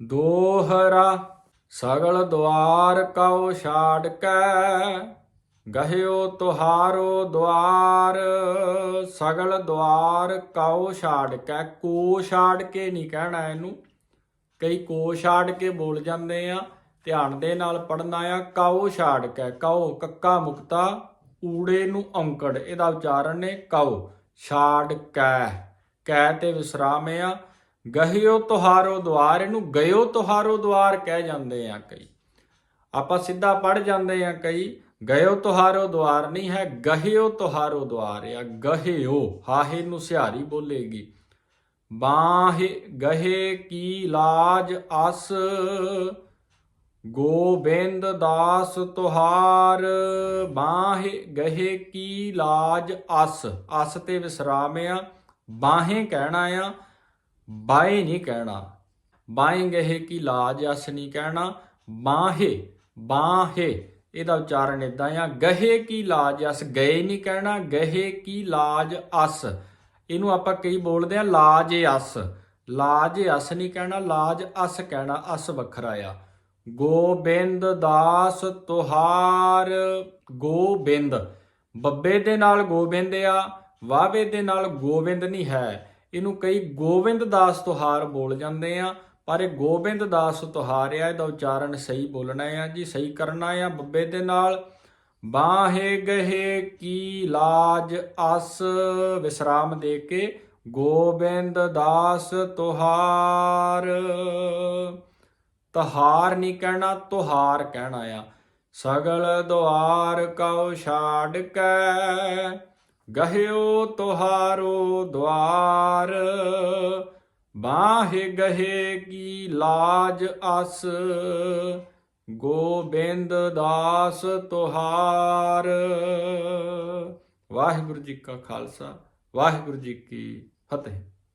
ਦੋਹਰਾ ਸਗਲ ਦੁਆਰ ਕਉ ਛਾੜ ਕੈ ਗਹਿਓ ਤੁਹਾਰੋ ਦੁਆਰ। ਸਗਲ ਦੁਆਰ ਕਉ ਛਾੜ ਕੈ ਕੋ ਛਾੜ ਕੇ ਨਹੀਂ ਕਹਿਣਾ ਇਹਨੂੰ। ਕਈ ਕੋ ਛਾੜ ਕੇ ਬੋਲ ਜਾਂਦੇ ਆ, ਧਿਆਨ ਦੇ ਨਾਲ ਪੜਨਾ ਆ, ਕਉ ਛਾੜ ਕੈ ਕਉ ਕੱਕਾ ਮੁਕਤਾ, ਊੜੇ ਨੂੰ ਔਂਕੜ ਇਹਦਾ ਉਚਾਰਨ ਨੇ ਕਉ ਛਾੜ ਕੈ ਕੈ ਤੇ ਵਿਸਰਾਮ ਆ ਗਹਿਓ ਤੁਹਾਰੋ ਦੁਆਰ, ਇਹਨੂੰ ਗਇਓ ਤੁਹਾਰੋ ਦੁਆਰ ਕਹਿ ਜਾਂਦੇ ਆ ਕਈ। ਆਪਾਂ ਸਿੱਧਾ ਪੜ ਜਾਂਦੇ ਆ ਕਈ, ਗਇਓ ਤੁਹਾਰੋ ਦੁਆਰ ਨਹੀਂ ਹੈ, ਗਹਿਓ ਤੁਹਾਰੋ ਦੁਆਰ ਆ, ਗਹਿਓ, ਹਾਹੇ ਨੂੰ ਸਿਹਾਰੀ ਬੋਲੇਗੀ। ਬਾਹੇ, ਗਹੇ ਕੀ ਲਾਜ ਅਸ, ਗੋਬਿੰਦ ਦਾਸ ਤੁਹਾਰ। ਬਾਹੇ, ਗਹੇ ਕੀ ਲਾਜ ਅਸ ਅਸ ਤੇ ਵਿਸਰਾਮ ਆ, ਬਾਹੇ ਕਹਿਣਾ ਆ ਬਾਏ ਨਹੀਂ ਕਹਿਣਾ। ਬਾਏ ਗਹੇ ਕੀ ਲਾਜ ਅਸ ਨਹੀਂ ਕਹਿਣਾ। ਬਾਹੇ ਬਾਹੇ, ਇਹਦਾ ਉਚਾਰਨ ਇਦਾਂ ਆ। ਗਹੇ ਕੀ ਲਾਜ ਅਸ ਗਏ ਨਹੀਂ ਕਹਿਣਾ। ਗਹੇ ਕੀ ਲਾਜ ਅਸ। ਇਹਨੂੰ ਆਪਾਂ ਕਈ ਬੋਲਦੇ ਆ, ਲਾਜ ਅਸ। ਲਾਜ ਅਸ ਨਹੀਂ ਕਹਿਣਾ, ਲਾਜ ਅਸ ਕਹਿਣਾ, ਅਸ ਵੱਖਰਾ ਆ। ਗੋਬਿੰਦ ਦਾਸ ਤੁਹਾਰ, ਗੋਬਿੰਦ। ਬੱਬੇ ਦੇ ਨਾਲ ਗੋਬਿੰਦ ਆ ਵਾਵੇ ਦੇ ਨਾਲ ਗੋਬਿੰਦ ਨਹੀਂ ਹੈ। ਇਹਨੂੰ ਕਈ ਗੋਬਿੰਦ ਦਾਸ ਤੁਹਾਰ ਬੋਲ ਜਾਂਦੇ ਆ, ਪਰ ਇਹ ਗੋਬਿੰਦ ਦਾਸ ਤੁਹਾਰ ਆ, ਇਹਦਾ ਉਚਾਰਨ ਸਹੀ ਬੋਲਣਾ ਆ ਜੀ, ਸਹੀ ਕਰਨਾ ਆ ਬੱਬੇ ਦੇ ਨਾਲ। ਬਾਹੇ ਗਹੇ ਕੀ ਲਾਜ ਅਸ, ਵਿਸਰਾਮ ਦੇ ਕੇ ਗੋਬਿੰਦ ਦਾਸ ਤੁਹਾਰ। ਤਹਾਰ ਨਹੀਂ ਕਹਿਣਾ, ਤੁਹਾਰ ਕਹਿਣਾ ਆ, ਸਗਲ ਦੁਆਰ ਕਉ ਛਾੜ ਕੈ। ਗਹਿਓ ਤੁਹਾਰੋ ਦੁਆਰ, ਬਾਹੇ ਗਹੇ ਕੀ ਲਾਜ ਅਸ, ਗੋਬਿੰਦ ਦਾਸ ਤੁਹਾਰ। ਵਾਹਿਗੁਰੂ ਜੀ ਕਾ ਖਾਲਸਾ, ਵਾਹਿਗੁਰੂ ਜੀ ਕੀ ਫਤਿਹ।